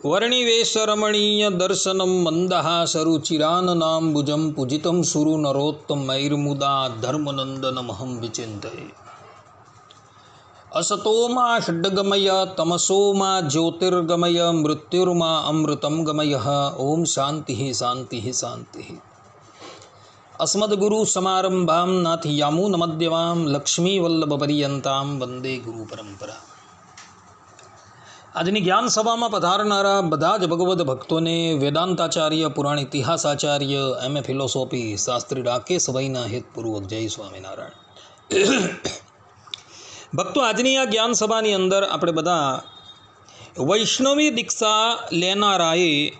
વર્ણિવેશરમણીય દર્શનમ મંદહાસરુચિરાનનાંબુજં પૂજિतं સુરુ નરોત્તમૈર્મુદા ધર્મનંદનમહં વિચિંતયે અસતોમાં ષડ્ગમય તમસોમાં જ્યોતિર્ગમય મૃત્યુર્મા અમૃતમ ગમય ઓમ શાંતિ શાંતિ શાંતિ અસ્મદગુરુ સમારંભામ નાથ યામુનમદ્યવામ લક્ષ્મીવલ્લભપર્યંતામ વંદે ગુરુ પરંપરા આજની જ્ઞાન સભામાં પધારનારા બધા જ ભગવદ્ ભક્તોને વેદાંતાચાર્ય, પુરાણ ઇતિહાસાચાર્ય, એમ એ ફિલોસોફી શાસ્ત્રી રાકેશભાઈના હેતપૂર્વક જય સ્વામિનારાયણ. ભક્તો, આજની આ જ્ઞાન સભાની અંદર આપણે બધા વૈષ્ણવી દીક્ષા લેનારાએ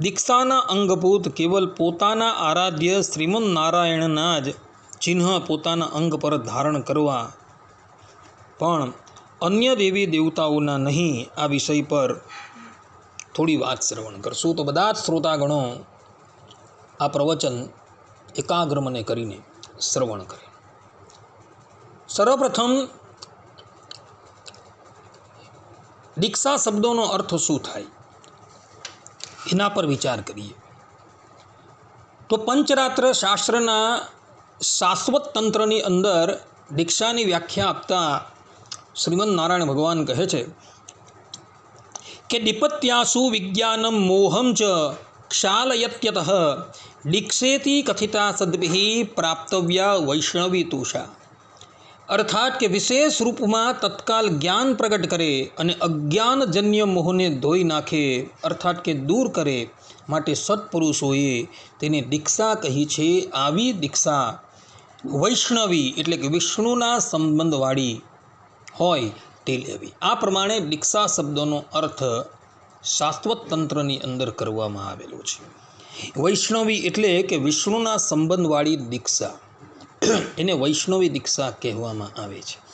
દીક્ષાના અંગભૂત કેવલ પોતાના આરાધ્ય શ્રીમન નારાયણના જ ચિહ્ન પોતાના અંગ પર ધારણ કરવા પણ અન્ય દેવી દેવતાઓના નહીં આ વિષય પર થોડી વાત શ્રવણ કરશું. તો બધા જ શ્રોતાગણો આ પ્રવચન એકાગ્ર મને કરીને શ્રવણ કરે. સર્વપ્રથમ દીક્ષા શબ્દોનો અર્થ શું થાય? એના પર વિચાર કરીએ. તો પંચરાત્ર શાસ્ત્રના શાશ્વત તંત્રની અંદર દીક્ષાની વ્યાખ્યા આપતા શ્રીમદ નારાયણ ભગવાન કહે છે કે દીપત્યાસુ વિજ્ઞાનમ મોહમ ચ ક્ષાલયત્યત દીક્ષેતી કથિતા સદભિ પ્રાપ્તવ્યા વૈષ્ણવી તુષા। અર્થાત કે વિશેષ રૂપમાં તત્કાલ જ્ઞાન પ્રગટ કરે અને અજ્ઞાનજન્ય મોહને ધોઈ નાખે, અર્થાત કે દૂર કરે, માટે સત્પુરુષોએ તેને દીક્ષા કહી છે આવી દીક્ષા। વૈષ્ણવી એટલે કે વિષ્ણુના સંબંધવાળી હોય તે લેવી. આ પ્રમાણે દીક્ષા શબ્દોનો અર્થ શાશ્વત તંત્રની અંદર કરવામાં આવેલો છે. વૈષ્ણવી એટલે કે વિષ્ણુના સંબંધવાળી દીક્ષા. એને વૈષ્ણવી દીક્ષા કહેવામાં આવે છે.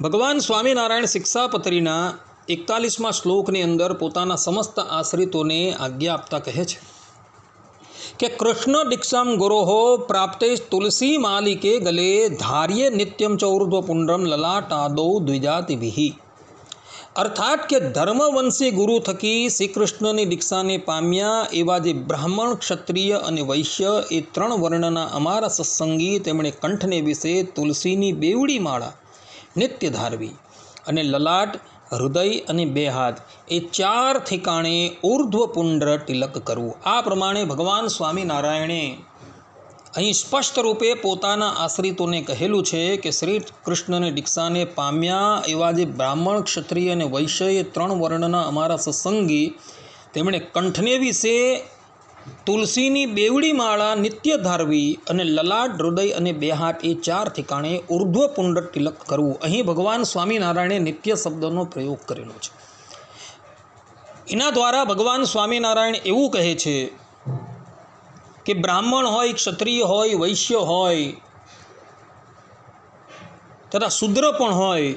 ભગવાન સ્વામિનારાયણ શિક્ષાપત્રીના એકતાલીસમાં શ્લોકની અંદર પોતાના સમસ્ત આશ્રિતોને આજ્ઞા આપતા કહે છે. કે કૃષ્ણ દીક્ષામ ગુરોહો પ્રાપ્તે તુલસી માલિકે ગલે ધાર્ય નિત્યમ ચૌર્ધ્વ પુંડ્રમ લલાટાદૌ દ્વિજાતિભિ. અર્થાત કે ધર્મવંશી ગુરુ થકી શ્રી કૃષ્ણની દીક્ષાને પામ્યા એવા જે બ્રાહ્મણ, ક્ષત્રિય અને વૈશ્ય એ ત્રણ વર્ણના અમારા સત્સંગી તેમણે કંઠને વિશે તુલસીની બેવડી માળા નિત્ય ધારવી અને લલાટ હૃદય અને બે હાથ. એ ચાર ઠેકાણે ઉર્ધ્વપુંડ્ર તિલક કરવું. આ પ્રમાણે ભગવાન સ્વામિનારાયણે અહીં સ્પષ્ટ રૂપે પોતાના આશ્રિતોને કહેલું છે કે શ્રી કૃષ્ણને દીક્ષાને પામ્યા એવા જે બ્રાહ્મણ ક્ષત્રિય અને વૈશ્ય ત્રણ વર્ણના અમારા સત્સંગી, તેમણે કંઠને વિશે તુલસીની બેવડી માળા નિત્ય ધારવી અને લલાટ, હૃદય અને બે હાથ એ ચાર ઠેકાણે ઉર્ધ્વ પુંડ તિલક કરવું. અહીં ભગવાન સ્વામિનારાયણે નિત્ય શબ્દનો પ્રયોગ કરેલો છે. એના દ્વારા ભગવાન સ્વામિનારાયણ એવું કહે છે કે બ્રાહ્મણ હોય, ક્ષત્રિય હોય, વૈશ્ય હોય, તથા શુદ્ર પણ હોય,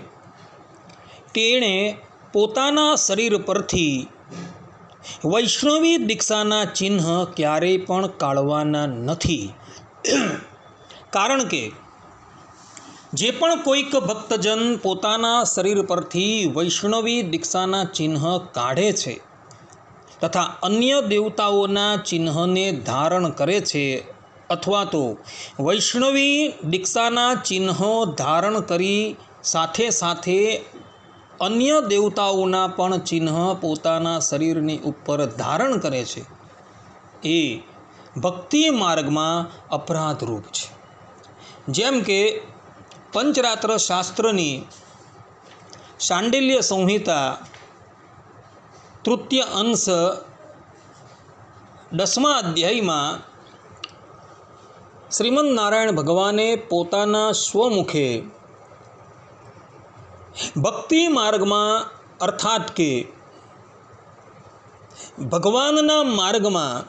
તેણે પોતાના શરીર પરથી વૈષ્ણવી દીક્ષાના ચિહ્ન ક્યારેય પણ કાઢવાના નથી. કારણ કે જે પણ કોઈક ભક્તજન પોતાના શરીર પરથી વૈષ્ણવી દીક્ષાના ચિહ્ન કાઢે છે તથા અન્ય દેવતાઓના ચિહ્નને ધારણ કરે છે અથવા તો વૈષ્ણવી દીક્ષાના ચિહ્નો ધારણ કરી સાથે સાથે અન્ય દેવતાઓના પણ ચિહ્ન પોતાના શરીરની ઉપર ધારણ કરે છે. એ ભક્તિ માર્ગમાં અપરાધરૂપ છે. જેમ કે પંચરાત્ર શાસ્ત્રની શાંડિલ્ય સંહિતા તૃતીય અંશ દસમા અધ્યાયમાં શ્રીમદ નારાયણ ભગવાને પોતાના સ્વમુખે ભક્તિ માર્ગમાં અર્થાત કે ભગવાનના માર્ગમાં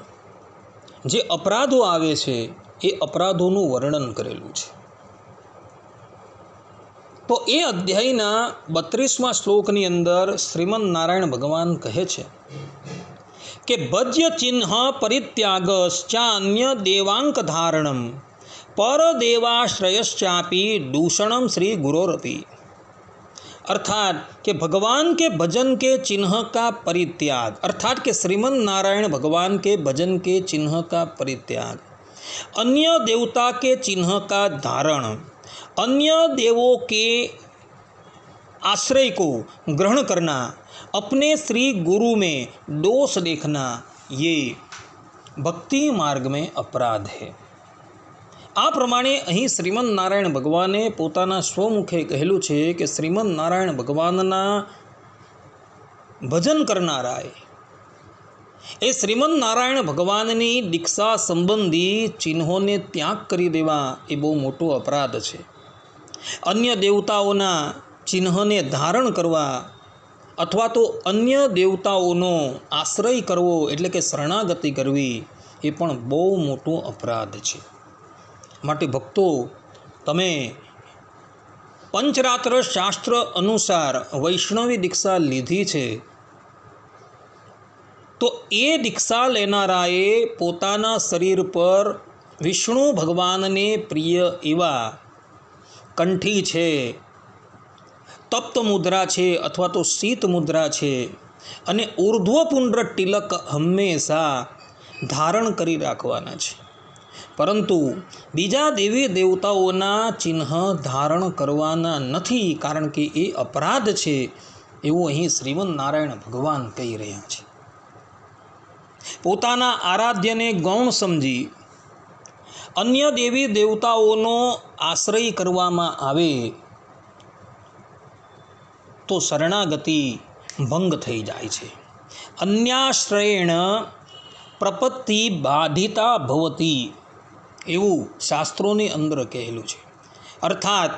જે અપરાધો આવે છે, એ અપરાધોનું વર્ણન કરેલું છે. તો એ અધ્યાયના બત્રીસમાં શ્લોકની અંદર શ્રીમદ નારાયણ ભગવાન કહે છે કે, ભજ્ય ચિહ્ન પરિત્યાગશ્ચાન્ય દેવાંક ધારણમ, પરદેવાશ્રયશ્ચાપી દૂષણમ શ્રી ગુરોરપી. अर्थात के भगवान के भजन के चिन्ह का परित्याग। अर्थात के श्रीमन नारायण भगवान के भजन के चिन्ह का परित्याग। अन्य देवता के चिन्ह का धारण। अन्य देवों के आश्रय को ग्रहण करना। अपने श्री गुरु में दोष देखना, ये भक्ति मार्ग में अपराध है। આ પ્રમાણે અહીં શ્રીમદ નારાયણ ભગવાને પોતાના સ્વમુખે કહેલું છે કે શ્રીમદ નારાયણ ભગવાનના ભજન કરનારાએ એ શ્રીમદ નારાયણ ભગવાનની દીક્ષા સંબંધી ચિહ્નોને ત્યાગ કરી દેવા એ બહુ મોટો અપરાધ છે. અન્ય દેવતાઓના ચિહ્નને ધારણ કરવા અથવા તો અન્ય દેવતાઓનો આશ્રય કરવો એટલે કે શરણાગતિ કરવી એ પણ બહુ મોટો અપરાધ છે. માટે ભક્તો, તમે પંચરાત્ર શાસ્ત્ર અનુસાર વૈષ્ણવી દીક્ષા લીધી છે. તો એ દીક્ષા લેનારાએ પોતાના શરીર પર વિષ્ણુ ભગવાનને પ્રિય એવા કંઠી છે, તપ્ત મુદ્રા છે અથવા તો શીત મુદ્રા છે અને ઉર્ધ્વપુંડ્ર તિલક હંમેશા ધારણ કરી રાખવાના છે. પરંતુ બીજા દેવી દેવતાઓના ચિહ્ન ધારણ કરવાના નથી કારણ કે એ અપરાધ છે એવું અહીં શ્રીમદ નારાયણ ભગવાન કહી રહ્યા છે. પોતાના આરાધ્યને ગૌણ સમજી અન્ય દેવી દેવતાઓનો આશ્રય કરવામાં આવે તો શરણાગતિ ભંગ થઈ જાય છે. અન્યાશ્રયેણ પ્રપત્તિ બાધિતા ભવતી એવું શાસ્ત્રોની અંદર કહેલું છે. અર્થાત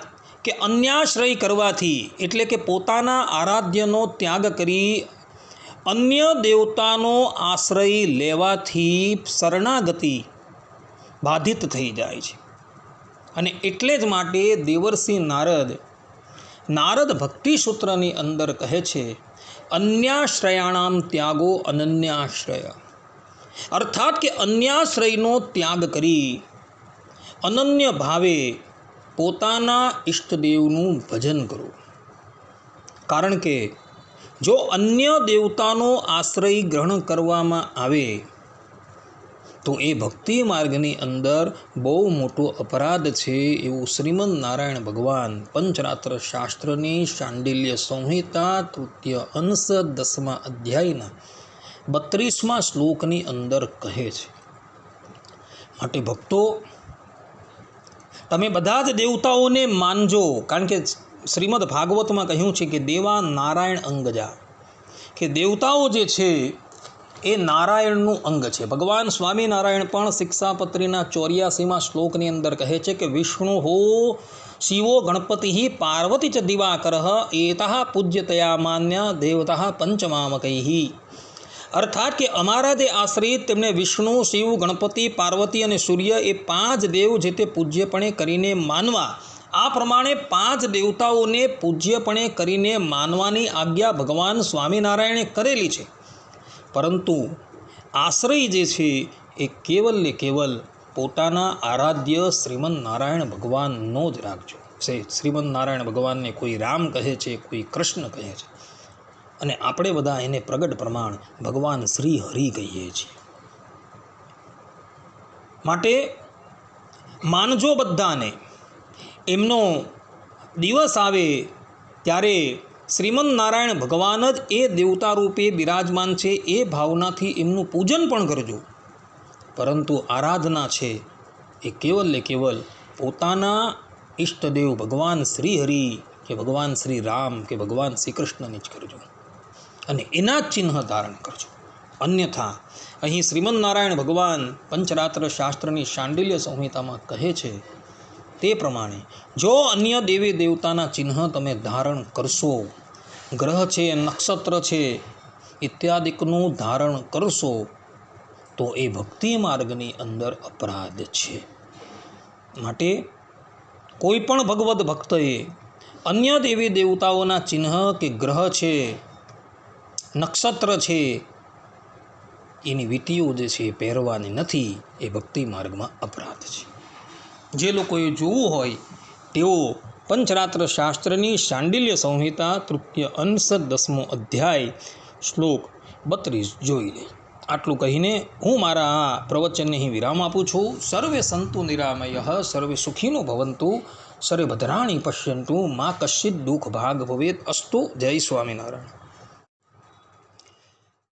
કે અન્યાશ્રય કરવાથી એટલે કે પોતાના આરાધ્યનો ત્યાગ કરી અન્ય દેવતાનો આશ્રય લેવાથી શરણાગતિ બાધિત થઈ જાય છે. અને એટલે જ માટે દેવર્ષિ નારદ નારદ ભક્તિ સૂત્રની અંદર કહે છે, અન્યાશ્રયાણામ ત્યાગો અનન્યાશ્રય. અર્થાત કે અન્યાશ્રયનો ત્યાગ કરી અનન્ય ભાવે પોતાના ઈષ્ટદેવનું ભજન કરો. કારણ કે જો અન્ય દેવતાનો આશ્રય ગ્રહણ કરવામાં આવે, તો એ ભક્તિ માર્ગની અંદર બહુ મોટો અપરાધ છે એવું શ્રીમદ નારાયણ ભગવાન પંચરાત્ર શાસ્ત્રની શાંડિલ્ય સંહિતા તૃતીય અંશ દસમા અધ્યાયના બત્રીસમા શ્લોકની અંદર કહે છે. માટે ભક્તો તમે બધા જ દેવતાઓને માનજો. કારણ કે શ્રીમદ ભાગવતમાં કહ્યું છે કે દેવા નારાયણ અંગજા કે દેવતાઓ જે છે, એ નારાયણનું અંગ છે. ભગવાન સ્વામિનારાયણ પણ શિક્ષાપત્રીના ચોર્યાસીમાં શ્લોકની અંદર કહે છે કે, વિષ્ણુ હો, શિવો ગણપતિ પાર્વતી ચ દિવાકર, એતા પૂજ્યતયા માન્ય દેવતા પંચમામકૈ. અર્થાત કે અમારા જે આશ્રિત તેમને વિષ્ણુ, શિવ, ગણપતિ, પાર્વતી અને સૂર્ય એ પાંચ દેવ જે તે પૂજ્યપણે કરીને માનવા. આ પ્રમાણે પાંચ દેવતાઓને પૂજ્યપણે કરીને માનવાની આજ્ઞા ભગવાન સ્વામિનારાયણે કરેલી છે. પરંતુ આશ્રય જે છે એ કેવલ ને કેવલ પોતાના આરાધ્ય શ્રીમદ નારાયણ ભગવાનનો જ રાખજો શ્રીમદ નારાયણ ભગવાનને કોઈ રામ કહે છે, કોઈ કૃષ્ણ કહે છે. અને આપણે બધા એને પ્રગટ પ્રમાણ ભગવાન શ્રી હરિ કહીએ છીએ. માટે માનજો બધાને, એમનો દિવસ આવે ત્યારે શ્રીમદ નારાયણ ભગવાન જ એ દેવતા રૂપે બિરાજમાન છે એ ભાવનાથી એમનું પૂજન પણ કરજો. પરંતુ આરાધના છે એ કેવલ ને કેવલ પોતાના ઈષ્ટદેવ ભગવાન શ્રી હરિ કે ભગવાન શ્રી રામ કે ભગવાન શ્રી કૃષ્ણની જ કરજો. અને એના ચિહ્ન ધારણ કરજો. અન્યથા, અહીં શ્રીમદ નારાયણ ભગવાન પંચરાત્ર શાસ્ત્રની શાંડિલ્ય સંહિતામાં કહે છે તે પ્રમાણે, જો અન્ય દેવી દેવતાના ચિહ્ન તમે ધારણ કરશો, ગ્રહ છે, નક્ષત્ર છે, ઇત્યાદિકનું ધારણ કરશો, તો એ ભક્તિ માર્ગની અંદર અપરાધ છે. માટે કોઈ પણ ભગવદ્ ભક્તએ અન્ય દેવી દેવતાઓના ચિહ્ન કે ગ્રહ છે નક્ષત્ર છે, એની વીટીઓ જે છે, એ પહેરવાની નથી, એ ભક્તિ માર્ગમાં અપરાધ છે. જે લોકોએ જોવું હોય, તેઓ પંચરાત્ર શાસ્ત્રની શાંડિલ્ય સંહિતા તૃતીય અંશ દસમો અધ્યાય શ્લોક બત્રીસ જોઈ લે. આટલું કહીને હું મારા આ પ્રવચનને અહીં વિરામ આપું છું. સર્વે સંતુ નિરામય, સર્વે સુખીનો ભવંતુ, સર્વે ભદ્રાણી પશ્યંતુ, મા કશ્ચિત દુઃખ ભાગ ભવેત, અસ્તુ જય સ્વામિનારાયણ.